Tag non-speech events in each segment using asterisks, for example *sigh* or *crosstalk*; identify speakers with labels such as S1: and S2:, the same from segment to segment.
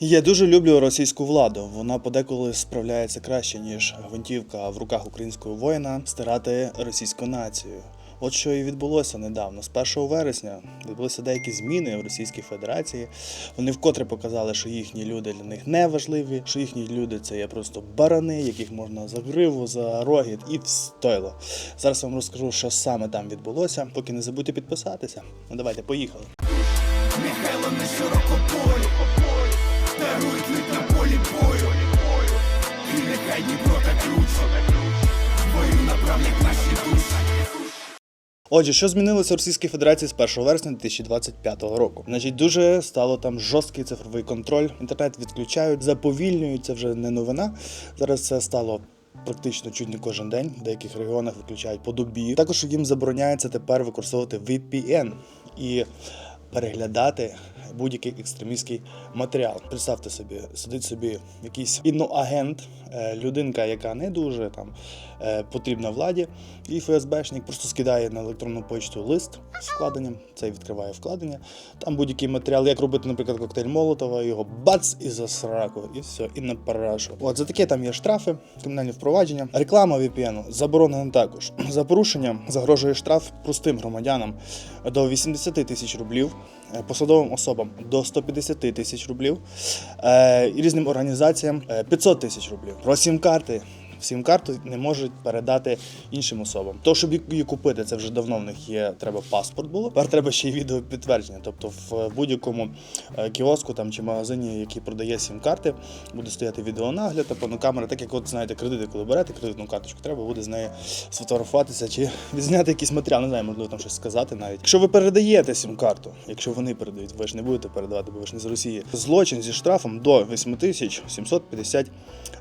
S1: Я дуже люблю російську владу. Вона подеколи справляється краще, ніж гвинтівка в руках українського воїна стирати російську націю. От що і відбулося недавно. З 1 вересня відбулися деякі зміни в Російській Федерації. Вони вкотре показали, що їхні люди для них не важливі, що їхні люди це є просто барани, яких можна за гриву, за рогіт і встойло. Зараз вам розкажу, що саме там відбулося. Поки не забудьте підписатися. Ну давайте, поїхали.
S2: Михайло не широкополі І Дніпро та ключ Бою направлять наші душі
S1: Отже, що змінилося в Російській Федерації з 1 вересня 2025 року? Значить, дуже стало там жорсткий цифровий контроль. Інтернет відключають, заповільнюють. Це вже не новина. Зараз це стало. Практично чуть не кожен день в деяких регіонах виключають по добі. Також їм забороняється тепер використовувати VPN і переглядати будь-який екстремістський матеріал. Представте собі, сидить собі якийсь іноагент, е, людинка, яка не дуже там е, потрібна владі, і ФСБшник просто скидає на електронну почту лист з вкладенням. Цей відкриває вкладення. Там будь-який матеріал, як робити, наприклад, коктейль Молотова, його бац і за сраку, і все, і на парашу. От за таке там є штрафи, кримінальні впровадження. Реклама VPN заборонена також. *clears throat* За порушення загрожує штраф простим громадянам до 80 тисяч рублів, е, посадовим особам до 150 тисяч рублів, е, різним організаціям е, 500 тисяч рублів. Про сім-карти. Сім-карту не можуть передати іншим особам. То, щоб її купити, це вже давно в них є. Треба паспорт було. Тепер треба ще й відеопідтвердження. Тобто в будь-якому е, кіоску там чи магазині, який продає сім-карти, буде стояти відеонагляд, тобто камера, так як от знаєте, кредити, коли берете кредитну карточку, треба буде з нею сфотографуватися чи *laughs* відзняти якийсь матеріал. Не знаю, можливо там щось сказати навіть. Якщо ви передаєте сім-карту, якщо вони передають, ви ж не будете передавати, бо ви ж не з Росії. Злочин зі штрафом до 8750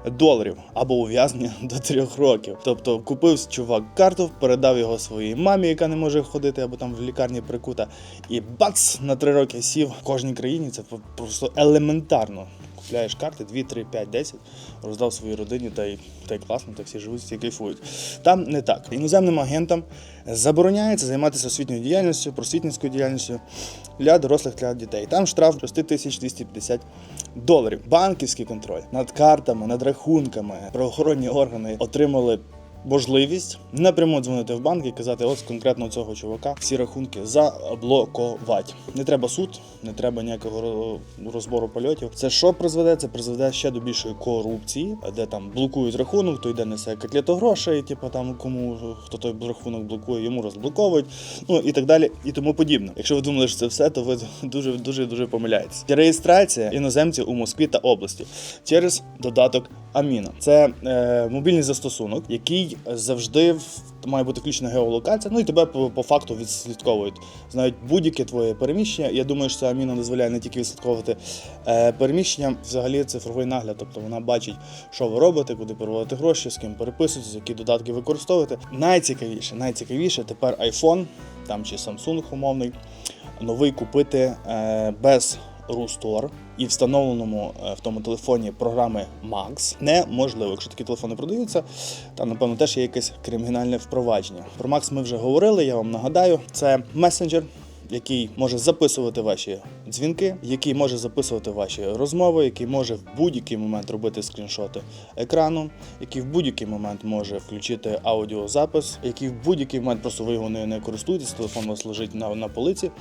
S1: доларів або ув'язнення *laughs* до трьох років. Тобто купив чувак карту, передав його своїй мамі, яка не може ходити, або там в лікарні прикута, і бац на три роки сів в кожній країні. Це просто елементарно. Купляєш карти 2, 3, 5, 10, роздав своїй родині, та й, та й класно, та всі живуть, всі кайфують. Там не так. Іноземним агентам забороняється займатися освітньою діяльністю, просвітницькою діяльністю для дорослих для дітей. Там штраф 6250 доларів. Банківський контроль над картами, над рахунками. Правоохоронні органи отримали можливість напряму дзвонити в банк і казати, ось конкретно цього чувака всі рахунки заблокувати. Не треба суд, не треба ніякого розбору польотів. Це що призведе? Це призведе ще до більшої корупції, де там блокують рахунок, то йде несе котлету грошей, типу там кому хто той рахунок блокує, йому розблоковують, ну і так далі, і тому подібне. Якщо ви думали, що це все, то ви *laughs* дуже дуже дуже помиляєтесь. Реєстрація іноземців у Москві та області через додаток Аміна. Це е, мобільний застосунок, який завжди має бути включена геолокація. Ну і тебе по, по факту відслідковують. Знають будь-яке твоє переміщення. Я думаю, що це Аміна дозволяє не тільки відслідковувати е, переміщення, взагалі цифровий нагляд. Тобто вона бачить, що ви робите, куди переводити гроші, з ким переписуєтесь, які додатки використовуєте. Найцікавіше, найцікавіше тепер iPhone там чи Samsung умовний новий купити е, без Рустор і встановленому е, в тому телефоні програми Max неможливо. Якщо такі телефони продаються, там напевно теж є якесь кримінальне впровадження. Про Max ми вже говорили. Я вам нагадаю, це месенджер. Який може записувати ваші дзвінки, який може записувати ваші розмови, який може в будь-який момент робити скріншоти екрану, який в будь-який момент може включити аудіозапис, який в будь-який момент просто ви його не, користуєтесь, телефон вас лежить на, на полиці,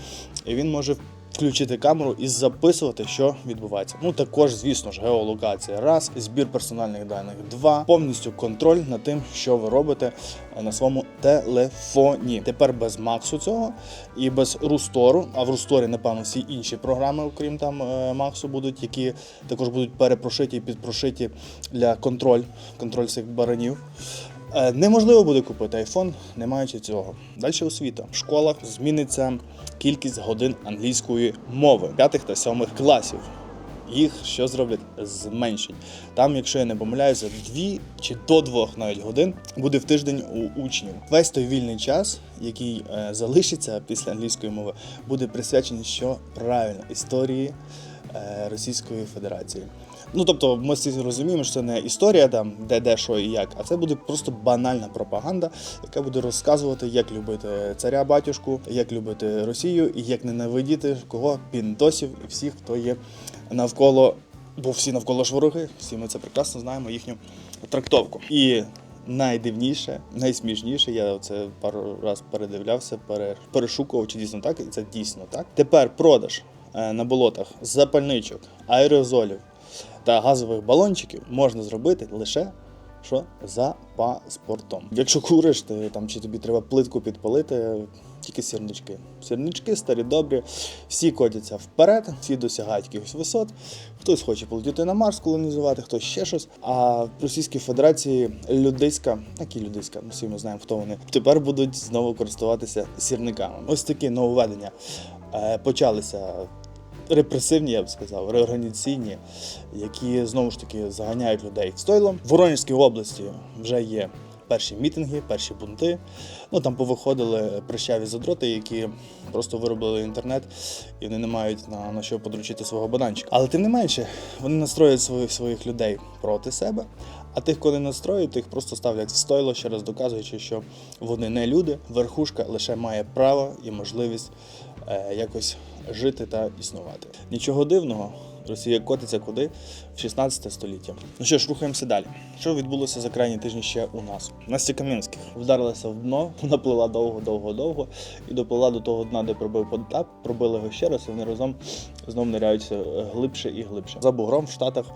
S1: і він може включити камеру і записувати, що відбувається. Ну також, звісно ж, геолокація. Раз, збір персональних даних. Два, повністю контроль над тим, що ви робите е, на своєму телефоні. Тепер без Максу цього і без Рустору. А в Русторі, напевно, всі інші програми, окрім там е, Максу, будуть, які також будуть перепрошиті і підпрошиті для контроль, контроль цих баранів. Е, Неможливо буде купити iPhone, не маючи цього. Далі освіта. В школах зміниться кількість годин англійської мови п'ятих та сьомих класів. Їх що зроблять? Зменшать. Там, якщо я не помиляюся, дві чи до двох навіть годин буде в тиждень у учнів. Весь той вільний час, який е, залишиться після англійської мови, буде присвячений що правильно історії е, Російської Федерації. Ну тобто, ми всі розуміємо, що це не історія там, де, де, що і як, а це буде просто банальна пропаганда, яка буде розказувати, як любити царя батюшку, як любити Росію і як ненавидіти кого піндосів і всіх, хто є навколо бо всі навколо ж вороги, всі ми це прекрасно знаємо, їхню трактовку. І найдивніше, найсмішніше, я це пару раз передивлявся, пере, перешукував, чи дійсно так, і це дійсно так. Тепер продаж е, на болотах запальничок, аерозолів та газових балончиків можна зробити лише що за паспортом. Якщо куриш, то там чи тобі треба плитку підпалити, тільки сірнички. Сірнички старі добрі, всі котяться вперед, всі досягають якихось висот. Хтось хоче полетіти на Марс, колонізувати, хтось ще щось. А в Російській Федерації людиська, які людиська, ми всі ми знаємо, хто вони, тепер будуть знову користуватися сірниками. Ось такі нововведення е, почалися репресивні, я б сказав, реорганізаційні, які знову ж таки заганяють людей в стойло. В Воронезькій області вже є перші мітинги, перші бунти. Ну там повиходили прищаві задроти, які просто виробили інтернет і вони не мають на, на що подручити свого бананчика. Але тим не менше, вони настроюють своїх своїх людей проти себе. А тих, не настроюють, тих просто ставлять в стойло, ще раз доказуючи, що вони не люди. Верхушка лише має право і можливість е, якось жити та існувати. Нічого дивного, Росія котиться куди? В 16 століття. Ну що ж, рухаємося далі. Що відбулося за крайні тижні ще у нас? Настя Кам'янських вдарилася в дно, *laughs* вона плила довго, довго, довго і доплила до того дна, де пробив Потап, пробили його ще раз, і вони разом знов ниряються е, глибше і глибше. За бугром в Штатах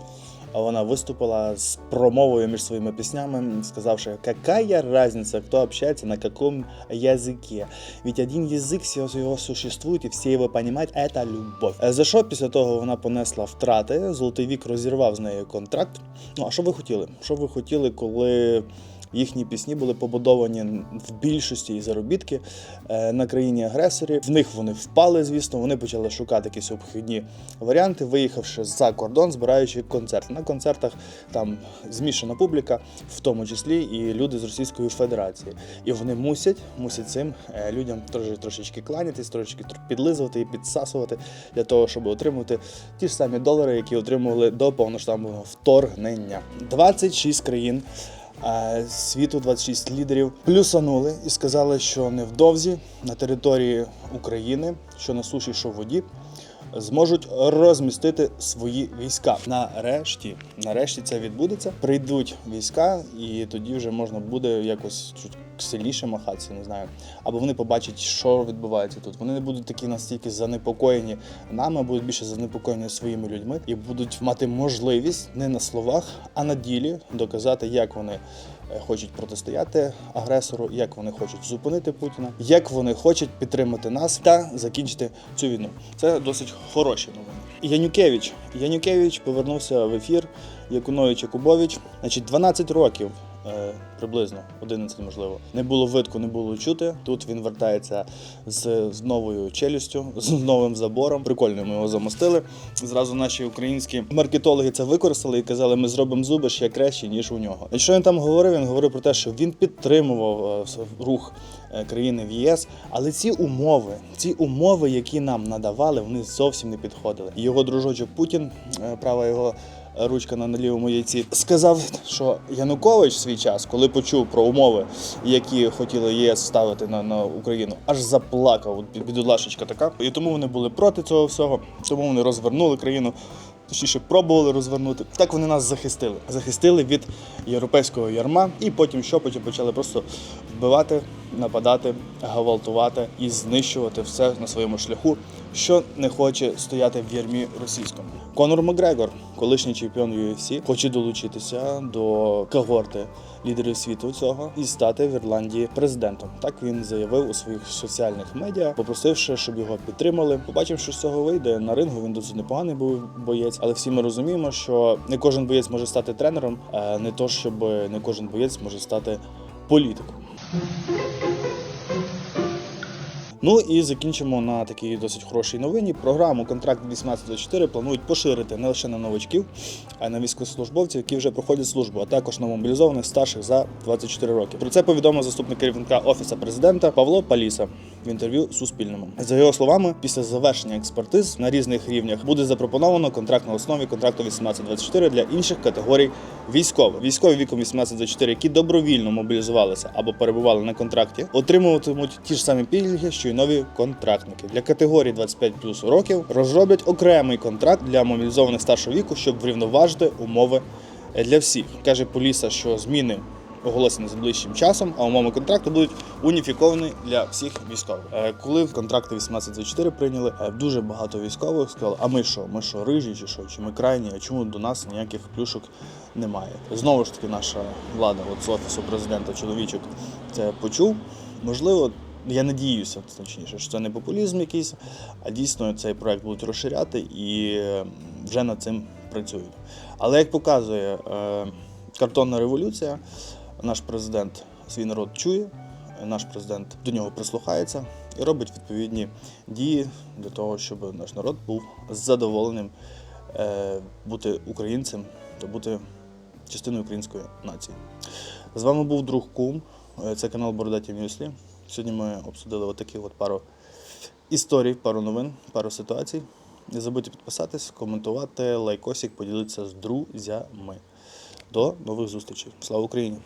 S1: вона виступила з промовою між своїми піснями, сказавши, какая разница, кто общается на каком языке. Ведь один язык всего его существует, и все его понимают, это любовь. Е, За що після того вона понесла втрати? Золотий вік розірвав з нею контракт. Ну а що ви хотіли? Що ви хотіли, коли Їхні пісні були побудовані в більшості і заробітки е, на країні агресорі. В них вони впали, звісно. Вони почали шукати якісь обхідні варіанти, виїхавши за кордон, збираючи концерти. На концертах там змішана публіка, в тому числі і люди з Російської Федерації. І вони мусять, мусять цим е, людям трошки трошечки кланятись, трошечки тр- підлизувати і підсасувати для того, щоб отримати ті ж самі долари, які отримували до повноштабного вторгнення. 26 країн світу, 26 лідерів плюсанули і сказали, що невдовзі на території України, що на суші, що в воді, зможуть розмістити свої війська. Нарешті, нарешті це відбудеться. Прийдуть війська, і тоді вже можна буде якось чуть сильніше махатися, не знаю. Або вони побачать, що відбувається тут. Вони не будуть такі настільки занепокоєні нами, будуть більше занепокоєні своїми людьми і будуть мати можливість не на словах, а на ділі доказати, як вони е, хочуть протистояти агресору, як вони хочуть зупинити Путіна, як вони хочуть підтримати нас та закінчити цю війну. Це досить хороші новини. Янюкевич. Янюкевич повернувся в ефір. Якунович Якубович. Значить, 12 років. Е, Приблизно 11, можливо, не було видку, не було чути. Тут він вертається з, з новою челюстю, з новим забором. Прикольно, ми його замостили. Зразу наші українські маркетологи це використали і казали, ми зробимо зуби ще кращі, ніж у нього. І що він там говорив? Він говорив про те, що він підтримував е, рух е, країни в ЄС, але ці умови, ці умови, які нам надавали, вони зовсім не підходили. Його дружочок Путін, права його ручка на лівому яйці, сказав, що Янукович в свій час, коли почув про умови, які хотіли ЄС ставити на, на Україну, аж заплакав. Бідолашечка така. І тому вони були проти цього всього, тому вони розвернули країну. Точніше, пробували розвернути. Так вони нас захистили. Захистили від європейського ярма, і потім що? Потім почали просто вбивати, нападати, гвалтувати і знищувати все на своєму шляху, що не хоче стояти в ярмі російському. Конор Макгрегор, колишній чемпіон UFC, хоче долучитися до когорти лідерів світу цього і стати в Ірландії президентом. Так він заявив у своїх соціальних медіа, попросивши, щоб його підтримали. Побачив, що з цього вийде на рингу. Він досить непоганий був боєць, але всі ми розуміємо, що не кожен боєць може стати тренером, а не то, щоб не кожен боєць може стати політиком. Ну і закінчимо на такій досить хорошій новині. Програму контракт 1824 планують поширити не лише на новачків, а й на військовослужбовців, які вже проходять службу, а також на мобілізованих старших за 24 роки. Про це повідомив заступник керівника офісу президента Павло Паліса в інтерв'ю Суспільному. За його словами, після завершення експертиз на різних рівнях буде запропоновано контракт на основі контракту 1824 для інших категорій військових. Військові віком 1824, які добровільно мобілізувалися або перебували на контракті, отримуватимуть ті ж самі пільги, що й нові контрактники. Для категорії 25 плюс років розроблять окремий контракт для мобілізованих старшого віку, щоб врівноважити умови для всіх. Каже Поліса, що зміни оголосені з ближчим часом, а умови контракту будуть уніфіковані для всіх військових. Е, Коли контракти 1824 прийняли, е, дуже багато військових сказали: а ми що, ми що, рижі чи що, чи ми крайні, а чому до нас ніяких плюшок немає? Знову ж таки, наша влада, от з офісу президента чоловічок, це почув. Можливо, я надіюся, точніше, що це не популізм якийсь, а дійсно цей проект будуть розширяти і е, вже над цим працюють. Але як показує картонна революція, наш президент свій народ чує, наш президент до нього прислухається і робить відповідні дії для того, щоб наш народ був задоволеним е, бути українцем та бути частиною української нації. З вами був друг Кум. Е, Це канал Бородаті Мюслі. Сьогодні ми обсудили отакі от пару історій, пару новин, пару ситуацій. Не забудьте підписатись, коментувати, лайкосик, поділитися з друзями. До нових зустрічей. Слава Україні!